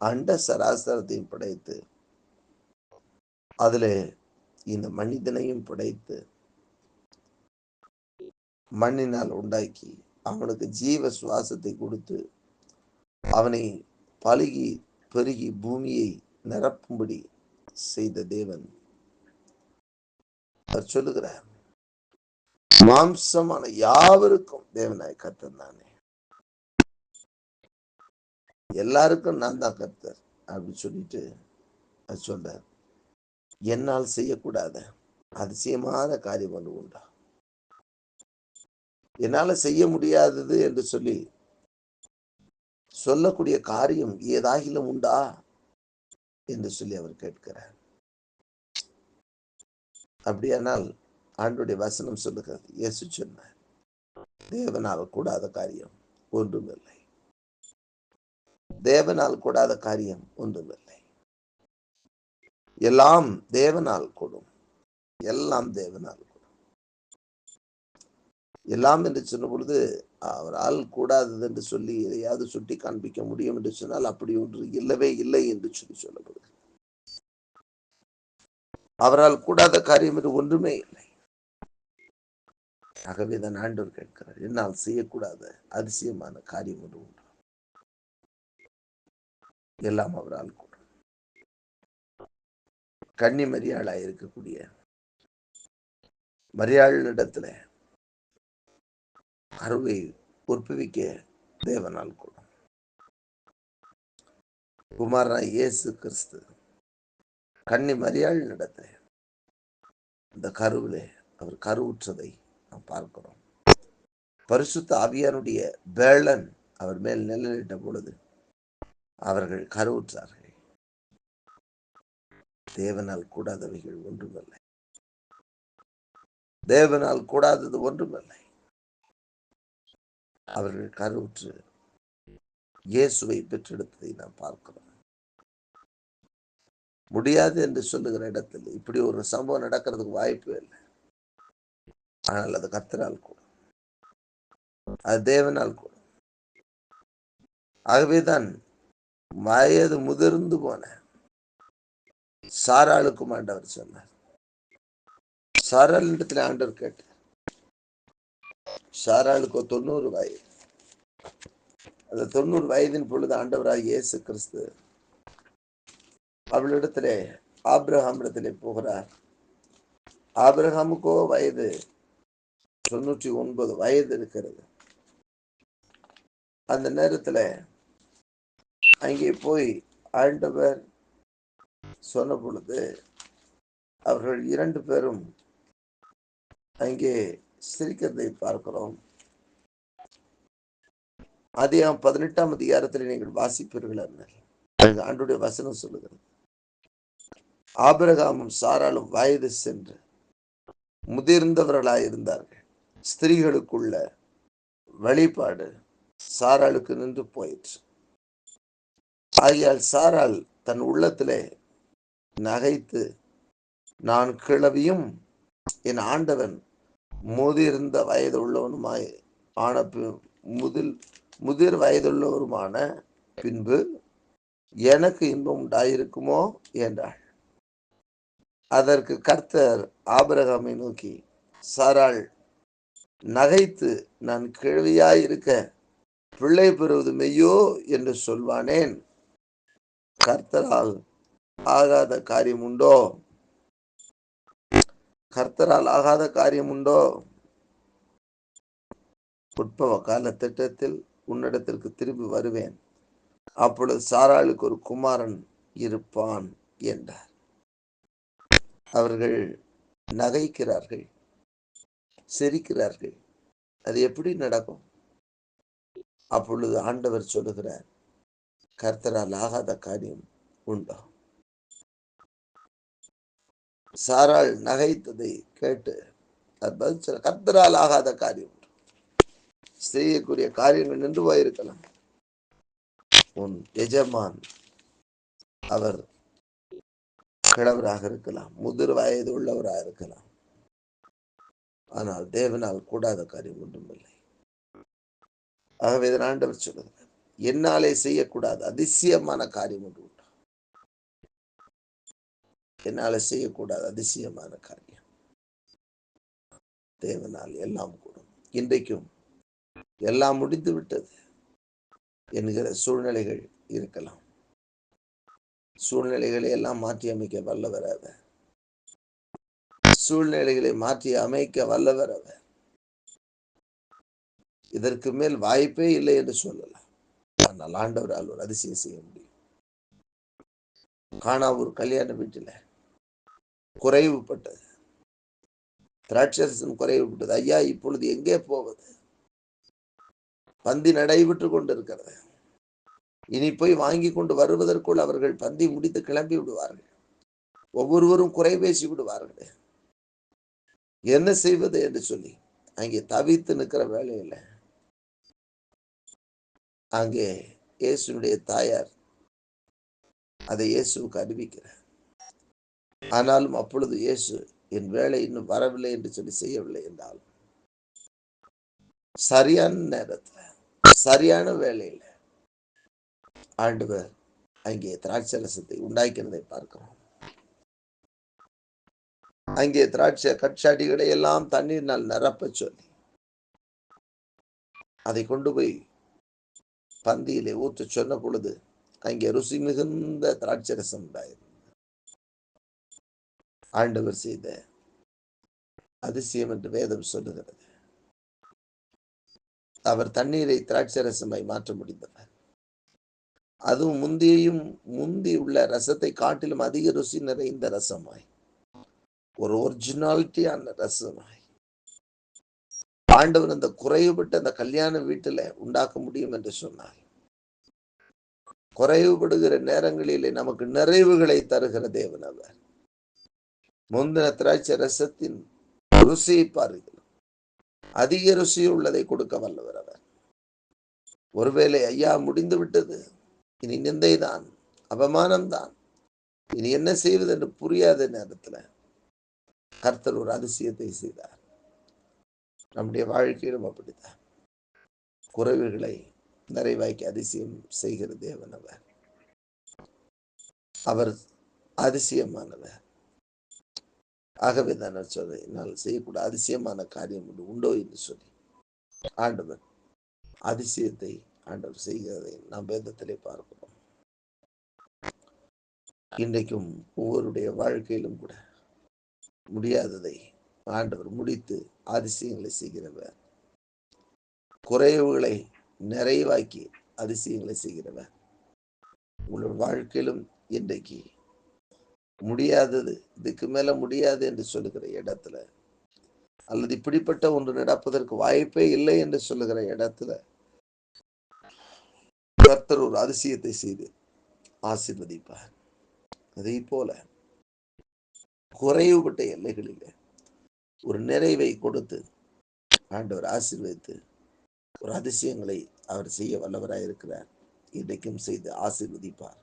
அண்ட சராசரத்தையும் படைத்து அதில் இந்த மனிதனையும் படைத்து மண்ணினால் உண்டாக்கி அவனுக்கு ஜீவ சுவாசத்தை கொடுத்து அவனை பழுகி பெருகி பூமியை நிரப்பும்படி செய்த தேவன். அவர் சொல்லுகிறார் மாம்சமான யாவருக்கும் தேவனாய் கத்தன் தானே எல்லாருக்கும் நான் தான் கர்த்தர் அப்படின்னு சொல்லிட்டு அது சொல்றார். என்னால் செய்யக்கூடாத அதிசயமான காரியம் ஒன்று உண்டா? என்னால செய்ய முடியாதது என்று சொல்லி சொல்லக்கூடிய காரியம் ஏதாகிலும் உண்டா? என்று சொல்லி அவர் கேட்கிறார். அப்படியானால் ஆண்டுடைய வசனம் சொல்லுகிறது. இயேசு சொன்னார் தேவனால் கூடாத காரியம் ஒன்றுமில்லை. தேவனால் கூடாத காரியம் ஒன்றுமில்லை. எல்லாம் தேவனால் கூடும். எல்லாம் தேவனால் கூடும். எல்லாம் என்று சொன்ன பொழுது அவரால் கூடாதது என்று சொல்லி எதையாவது சுட்டி காண்பிக்க முடியும் என்று சொன்னால் அப்படி ஒன்று இல்லவே இல்லை என்று சொல்லி சொல்லப்படுது அவரால் கூடாத காரியம் என்று ஒன்றுமே இல்லை. ஆகவே தான் ஆண்டவர் கேட்கிறார் என்னால் செய்யக்கூடாத அதிசயமான காரியம் ஒன்று உண்டு. எல்லாம் அவரால் கூடும். கன்னி மரியாளா இருக்கக்கூடிய மரியாளிடத்துல அருவை உற்பவிக்க தேவனால் கூடும். குமாரா இயேசு கிறிஸ்து கன்னி மரியாள் நடத்த இந்த கருவிலே அவர் கருவுற்றதை நாம் பார்க்கிறோம். பரிசுத்த ஆவியானுடைய வேளன் அவர் மேல் நிழலிட்ட பொழுது அவர்கள் கருவுற்றார்கள். தேவனால் கூடாதவைகள் ஒன்றுமில்லை. தேவனால் கூடாதது ஒன்றுமில்லை. அவர்கள் கருவுற்று இயேசுவை பெற்றெடுத்ததை நாம் பார்க்கிறோம். முடியாது என்று சொல்லுகிற இடத்தில் இப்படி ஒரு சம்பவம் நடக்கிறதுக்கு வாய்ப்பு இல்லை. ஆனால் அது கர்த்தரால் கூடும் அது தேவனால் கூடும் ஆகவேதான் வயது முதிர்ந்து போன சாராளுக்கும் ஆண்டவர் சொன்னார். சாராள் இடத்துல ஆண்டவர் கேட்டார். சாராளுக்கு தொண்ணூறு வயது. அந்த தொண்ணூறு வயதின் பொழுது ஆண்டவராக இயேசு கிறிஸ்து அவளிடத்திலே ஆபிரகாம் இடத்திலே போகிறார். ஆபிரகாமுக்கோ வயது தொண்ணூற்றி ஒன்பது வயது இருக்கிறது. அந்த நேரத்துல அங்கே போய் ஆண்டவர் சொன்ன பொழுது அவர்கள் இரண்டு பேரும் அங்கே சிரிக்கிறதை பார்க்கிறோம். அதிகம் பதினெட்டாம் அதிகாரத்தில் நீங்கள் வாசிப்பீர்கள் அங்கே ஆண்டுடைய வசனம் சொல்லுகிறது. ஆபிரகாமும் சாராலும் வயது சென்று முதிர்ந்தவர்களாய் இருந்தார்கள். ஸ்திரீகளுக்குள்ள வழிபாடு சாராளுக்கு நின்று போயிற்று. ஆகியால் சாரால் தன் உள்ளத்திலே நகைத்து நான் கிழவியும் என் ஆண்டவன் முதிர்ந்த வயது உள்ளவனுமாய் ஆன முதில் முதிர் வயதுள்ளவருமான பின்பு எனக்கு இன்பம் உண்டாயிருக்குமோ? என்றாள். அதற்கு கர்த்தர் ஆபரகாமை நோக்கி சாராள் நகைத்து நான் கிழவியாயிருக்க பிள்ளை பெறுவது மெய்யோ? என்று சொல்வானேன். கர்த்தரால் ஆகாத காரியம் உண்டோ கர்த்தரால் ஆகாத காரியம் உண்டோ உட்பவ கால திட்டத்தில் உன்னிடத்திற்கு திரும்பி வருவேன். அப்பொழுது சாராளுக்கு ஒரு குமாரன் இருப்பான் என்றார். அவர்கள் நகைக்கிறார்கள் சிரிக்கிறார்கள். அது எப்படி நடக்கும்? அப்பொழுது ஆண்டவர் சொல்லுகிறார் கர்த்தரால் ஆகாத காரியம் உண்டோ? சாராள் நகைத்ததை கேட்டு அது பதில் கர்த்தரால் ஆகாத காரியம் உண்டு. செய்யக்கூடிய காரியங்கள் நின்று போயிருக்கலாம் உன் எஜமான் அவர் கிழவராக இருக்கலாம் முதிர் வயது உள்ளவராக இருக்கலாம். ஆனால் தேவனால் கூடாத காரியம் ஒன்றும் இல்லை ஆகவே இதன் ஆண்டவர் சொல்லுகிறார் என்னாலே செய்யக்கூடாது. அதிசயமான காரியம் ஒன்று உண்டு. என்னால செய்யக்கூடாது. அதிசயமான காரியம். தேவனால் எல்லாம் கூடும். இன்றைக்கும் எல்லாம் முடிந்து விட்டது என்கிற சூழ்நிலைகள் இருக்கலாம். சூழ்நிலைகளை எல்லாம் மாற்றி அமைக்க வல்லவர் அவர். சூழ்நிலைகளை மாற்றி அமைக்க வல்லவர் அவர். இதற்கு மேல் வாய்ப்பே இல்லை என்று சொல்லலாம். ஆனால் ஆண்டவரால் ஒரு அதிசயம் செய்ய முடியும். காணா ஒரு கல்யாண வீட்டில் குறைவுபட்டது. திராட்சரசன் குறைவுபட்டது. ஐயா இப்பொழுது எங்கே போவது? பந்தி நடைபெற்று கொண்டிருக்கிறது. இனி போய் வாங்கி கொண்டு வருவதற்குள் அவர்கள் பந்தி முடித்து கிளம்பி விடுவார்கள். ஒவ்வொருவரும் குறை பேசி விடுவார்கள். என்ன செய்வது என்று சொல்லி அங்கே தவித்து நிற்கிற வேலையில அங்கே இயேசுனுடைய தாயார் அதை இயேசுவுக்கு அறிவிக்கிறார். ஆனாலும் அப்பொழுது இயேசு என் வேலை இன்னும் வரவில்லை என்று சொல்லி செய்யவில்லை என்றால் சரியான நேரத்தில் சரியான வேலையில் ஆண்டவர் அங்கே திராட்சை ரசத்தை உண்டாக்கிறதை பார்க்கிறோம். அங்கே திராட்சை கட்சாடிகளை எல்லாம் தண்ணீர்னால் நிரப்ப சொல்லி அதை கொண்டு போய் பந்தியிலே ஊற்று சொன்ன பொழுது அங்கே ருசி மிகுந்த திராட்சை ரசம் உண்டாயிருந்தது. ஆண்டவர் செய்த அதிசயம் என்று வேதம் சொல்லுகிறது. அவர் தண்ணீரை திராட்சை ரசமாய் மாற்ற முடிந்தவர். அதுவும் முந்தியும் முந்தி உள்ள ரசத்தை காட்டிலும் அதிக ருசி நிறைந்த ரசமாய். ஒரு ஒரிஜினாலிட்டியான ரசமாய். ஆண்டவர் அந்த குறைவுபட்ட அந்த கல்யாண வீட்டுல உண்டாக்க முடியும் என்று சொன்னார். குறைவுபடுகிற நேரங்களிலே நமக்கு நிறைவுகளை தருகிற தேவன் அவர். முந்தின திராட்சை ரசத்தின் ருசியை பாருங்கள். அதிக ருசி உள்ளதை கொடுக்க வல்லவர் அவர். ஒருவேளை ஐயா முடிந்து விட்டது இனி நிந்தைதான் அவமானம்தான் இனி என்ன செய்வது என்று புரியாத நேரத்துல கர்த்தர் ஒரு அதிசயத்தை செய்தார். நம்முடைய வாழ்க்கையிலும் அப்படித்தான். குறைவுகளை நிறைவாக்கி அதிசயம் செய்கிற தேவன் அவர். அவர் அதிசயமானவர். ஆகவே தான் சொல்றேன் என்னால் செய்யக்கூடிய அதிசயமான காரியம் ஒன்று உண்டோ என்று சொல்லி. ஆண்டவர் அதிசயத்தை ஆண்டவர் செய்கிறதை நாம் வேதத்திலே பார்க்கிறோம். இன்றைக்கும் ஒவ்வொருடைய வாழ்க்கையிலும் கூட முடியாததை ஆண்டவர் முடித்து அதிசயங்களை செய்கிறவர். குறைவுகளை நிறைவாக்கி அதிசயங்களை செய்கிறவர். உங்களோட வாழ்க்கையிலும் இன்றைக்கு முடியாதது இதுக்கு மேல முடியாது என்று சொல்லுகிற இடத்துல அல்லது இப்படிப்பட்ட ஒன்று நடப்பதற்கு வாய்ப்பே இல்லை என்று சொல்லுகிற இடத்துல கர்த்தர் ஒரு அதிசயத்தை செய்து ஆசிர்வதிப்பார். அதே போல குறைவுபட்ட எல்லைகளில் ஒரு நிறைவை கொடுத்து ஆண்டவர் ஆசீர்வதித்து ஒரு அதிசயங்களை அவர் செய்ய வல்லவராக இருக்கிறார் இன்றைக்கும் செய்து ஆசீர்வதிப்பார்.